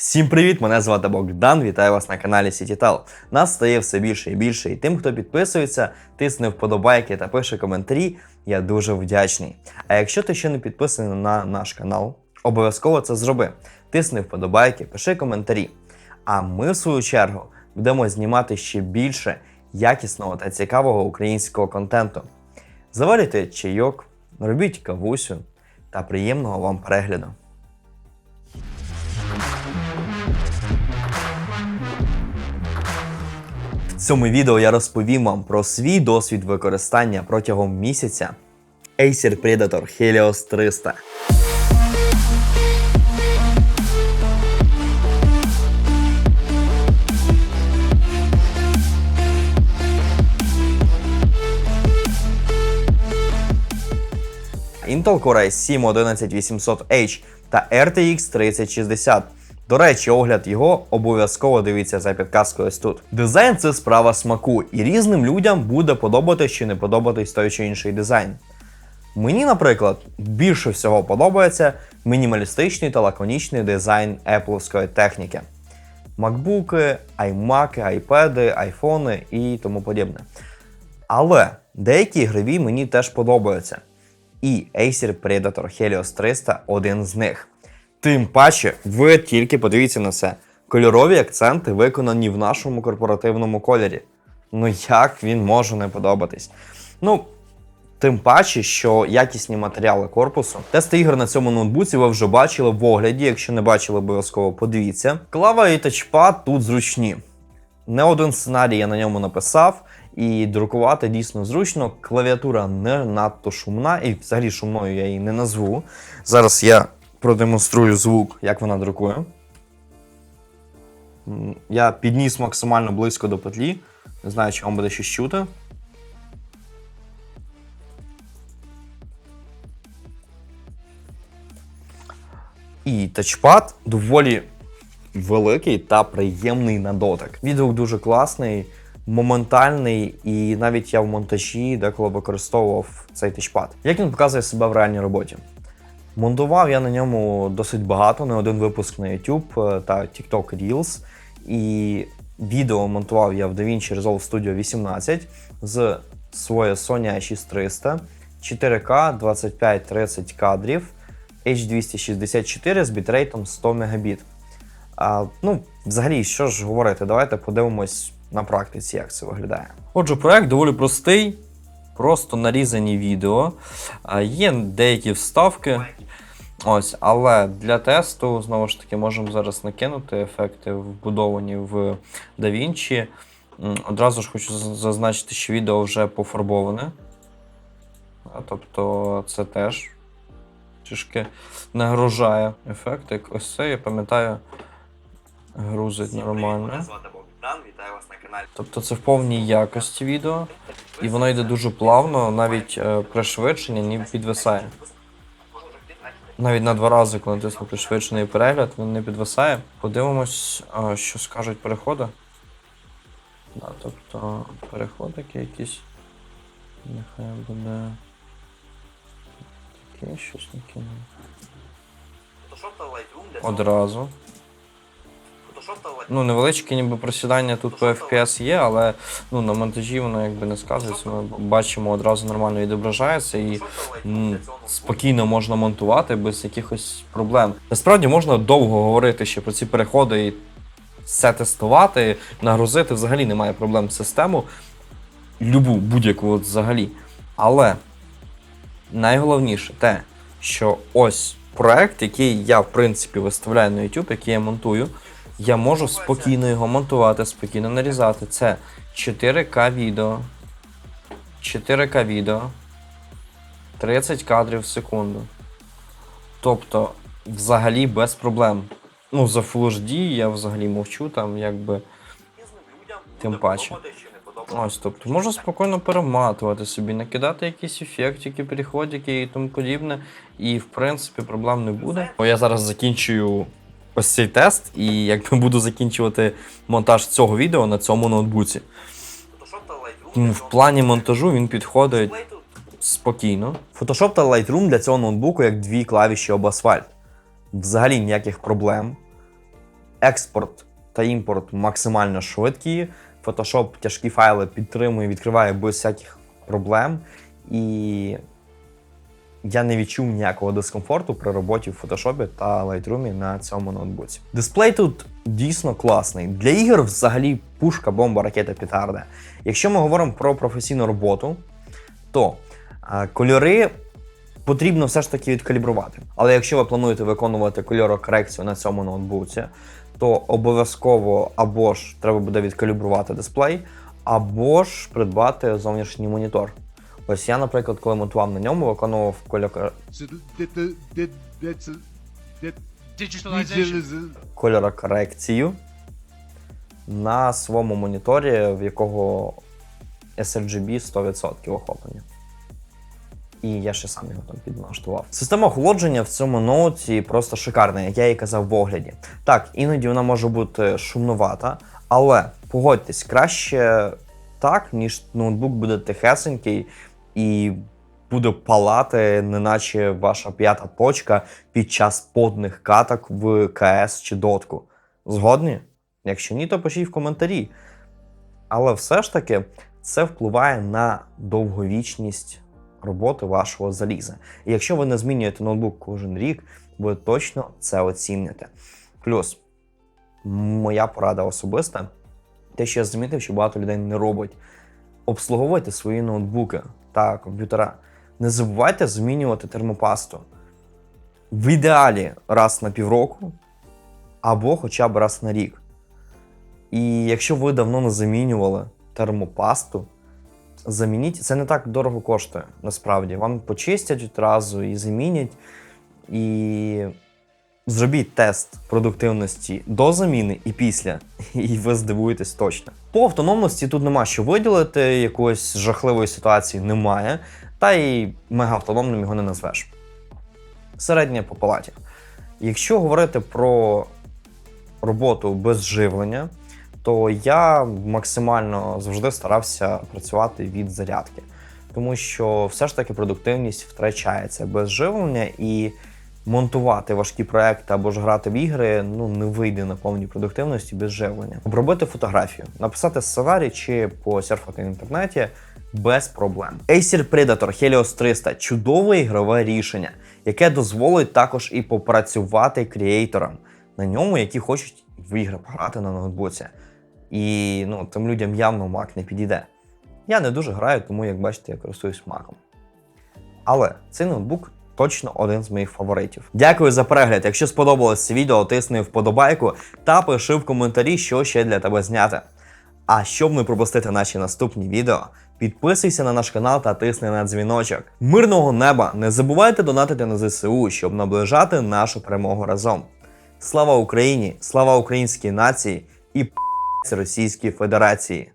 Всім привіт! Мене звати Богдан. Вітаю вас на каналі CityTel. Нас стає все більше і більше. І тим, хто підписується, тисне вподобайки та пише коментарі, я дуже вдячний. А якщо ти ще не підписаний на наш канал, обов'язково це зроби. Тисни вподобайки, пиши коментарі. А ми, в свою чергу, будемо знімати ще більше якісного та цікавого українського контенту. Заварюйте чайок, робіть кавусю та приємного вам перегляду. Цьому відео я розповім вам про свій досвід використання протягом місяця Acer Predator Helios 300. Intel Core i7 11800H та RTX 3060. До речі, огляд його обов'язково дивіться за підказкою ось тут. Дизайн це справа смаку, і різним людям буде подобатись чи не подобатись той чи інший дизайн. Мені, наприклад, більше всього подобається мінімалістичний та лаконічний дизайн Appleської техніки. Макбуки, iMac, айпеди, айфони і тому подібне. Але деякі ігрові мені теж подобаються. І Acer Predator Helios 300 один з них. Тим паче, ви тільки подивіться на це. Кольорові акценти виконані в нашому корпоративному кольорі. Ну як він може не подобатись? Ну, тим паче, що якісні матеріали корпусу. Тести ігор на цьому ноутбуці ви вже бачили в огляді. Якщо не бачили, обов'язково подивіться. Клава і тачпад тут зручні. Не один сценарій я на ньому написав, і друкувати дійсно зручно. Клавіатура не надто шумна, і взагалі шумною я її не назву. Зараз я продемонструю звук, як вона друкує. Я підніс максимально близько до петлі. Не знаю, чи вам буде щось чути. І тачпад доволі великий та приємний на дотик. Відгук дуже класний, моментальний, і навіть я в монтажі деколи використовував цей тачпад. Як він показує себе в реальній роботі? Монтував я на ньому досить багато, не один випуск на YouTube е, та TikTok Reels. І відео монтував я в DaVinci Resolve Studio 18 з своєї Sony A6300, 4К 25-30 кадрів, H264 з бітрейтом 100 Мбіт. Ну, взагалі, що ж говорити, давайте подивимось на практиці, як це виглядає. Отже, проект доволі простий, просто нарізані відео. Є деякі вставки. Ось, але для тесту, знову ж таки, можемо зараз накинути ефекти, вбудовані в DaVinci. Одразу ж хочу зазначити, що відео вже пофарбоване. Тобто це теж трішки нагружає ефект. Як ось це, я пам'ятаю, грузить нормально. Мене звати Богдан, вітаю вас на каналі. Тобто це в повній якості відео, і воно йде дуже плавно, навіть е, пришвидшення не підвисає. Навіть на два рази, коли натисну пришвидшений перегляд, він не підвисає. Подивимось, а, що скажуть переходи. Да, тобто переходики якісь. Нехай буде. Таке щось цього. Одразу. Ну, невеличке ніби просідання тут по FPS є, але ну, на монтажі воно якби не сказується. Ми бачимо одразу нормально відображається і м, спокійно можна монтувати без якихось проблем. Насправді можна довго говорити ще про ці переходи і все тестувати, нагрузити взагалі немає проблем в систему. Любу, будь-яку от взагалі. Але найголовніше те, що ось проект, який я в принципі виставляю на YouTube, який я монтую, я можу спокійно його монтувати, спокійно нарізати. Це 4К відео. 4К відео. 30 кадрів в секунду. Тобто, взагалі без проблем. Ну, за Full HD я взагалі мовчу, там якби. Тим паче. Ось, тобто, можна спокійно перематувати собі, накидати якісь ефектики, переходики і тому подібне. І в принципі проблем не буде. Бо я зараз закінчую ось цей тест, і якби буду закінчувати монтаж цього відео на цьому ноутбуці. Тому в плані монтажу він підходить спокійно. Photoshop та Lightroom для цього ноутбуку як дві клавіші об асфальт. Взагалі ніяких проблем. експорт та імпорт максимально швидкі. Photoshop тяжкі файли підтримує, відкриває без всяких проблем. І я не відчув ніякого дискомфорту при роботі в Photoshop та Lightroom на цьому ноутбуці. Дисплей тут дійсно класний. Для ігор взагалі пушка, бомба, ракета, петарда. Якщо ми говоримо про професійну роботу, то кольори потрібно все ж таки відкалібрувати. Але якщо ви плануєте виконувати кольорокорекцію на цьому ноутбуці, то обов'язково або ж треба буде відкалібрувати дисплей, або ж придбати зовнішній монітор. Ось я, наприклад, коли монтував на ньому, виконував кольор... Кольорокорекцію на своєму моніторі, в якого sRGB 100% охоплення. І я ще сам його там підналаштував. Система охолодження в цьому ноуті просто шикарна, як я і казав в огляді. Так, іноді вона може бути шумнувата, але погодьтесь, краще так, ніж ноутбук буде тихесенький і буде палати, неначе ваша п'ята точка під час подних каток в КС чи дотку. Згодні? Якщо ні, то пишіть в коментарі. Але все ж таки це впливає на довговічність роботи вашого заліза. І якщо ви не змінюєте ноутбук кожен рік, ви точно це оціните. Плюс, моя порада особиста, те, що я замітив, що багато людей не робить. Обслуговуйте свої ноутбуки та комп'ютера. Не забувайте змінювати термопасту. В ідеалі раз на півроку або хоча б раз на рік. І якщо ви давно не замінювали термопасту, замініть. Це не так дорого коштує, насправді. Вам почистять одразу і замінять. І зробіть тест продуктивності до заміни і після, і ви здивуєтесь точно. По автономності тут нема що виділити, якоїсь жахливої ситуації немає, та й мегаавтономним його не назвеш. Середня по палаті. Якщо говорити про роботу без живлення, то я максимально завжди старався працювати від зарядки, тому що все ж таки продуктивність втрачається без живлення і монтувати важкі проекти або ж грати в ігри ну не вийде на повній продуктивності без живлення. Обробити фотографію, написати сценарій чи посерфати в інтернеті без проблем. Acer Predator Helios 300 чудове ігрове рішення, яке дозволить також і попрацювати креаторам на ньому, які хочуть в ігри пограти на ноутбуці. І ну, тим людям явно Mac не підійде. Я не дуже граю, тому, як бачите, я користуюсь Macом. Але цей ноутбук точно один з моїх фаворитів. Дякую за перегляд. Якщо сподобалось це відео, тисни вподобайку та пиши в коментарі, що ще для тебе зняти. А щоб не пропустити наші наступні відео, підписуйся на наш канал та тисни на дзвіночок. Мирного неба! Не забувайте донатити на ЗСУ, щоб наближати нашу перемогу разом. Слава Україні! Слава українській нації і п*** Російській Федерації!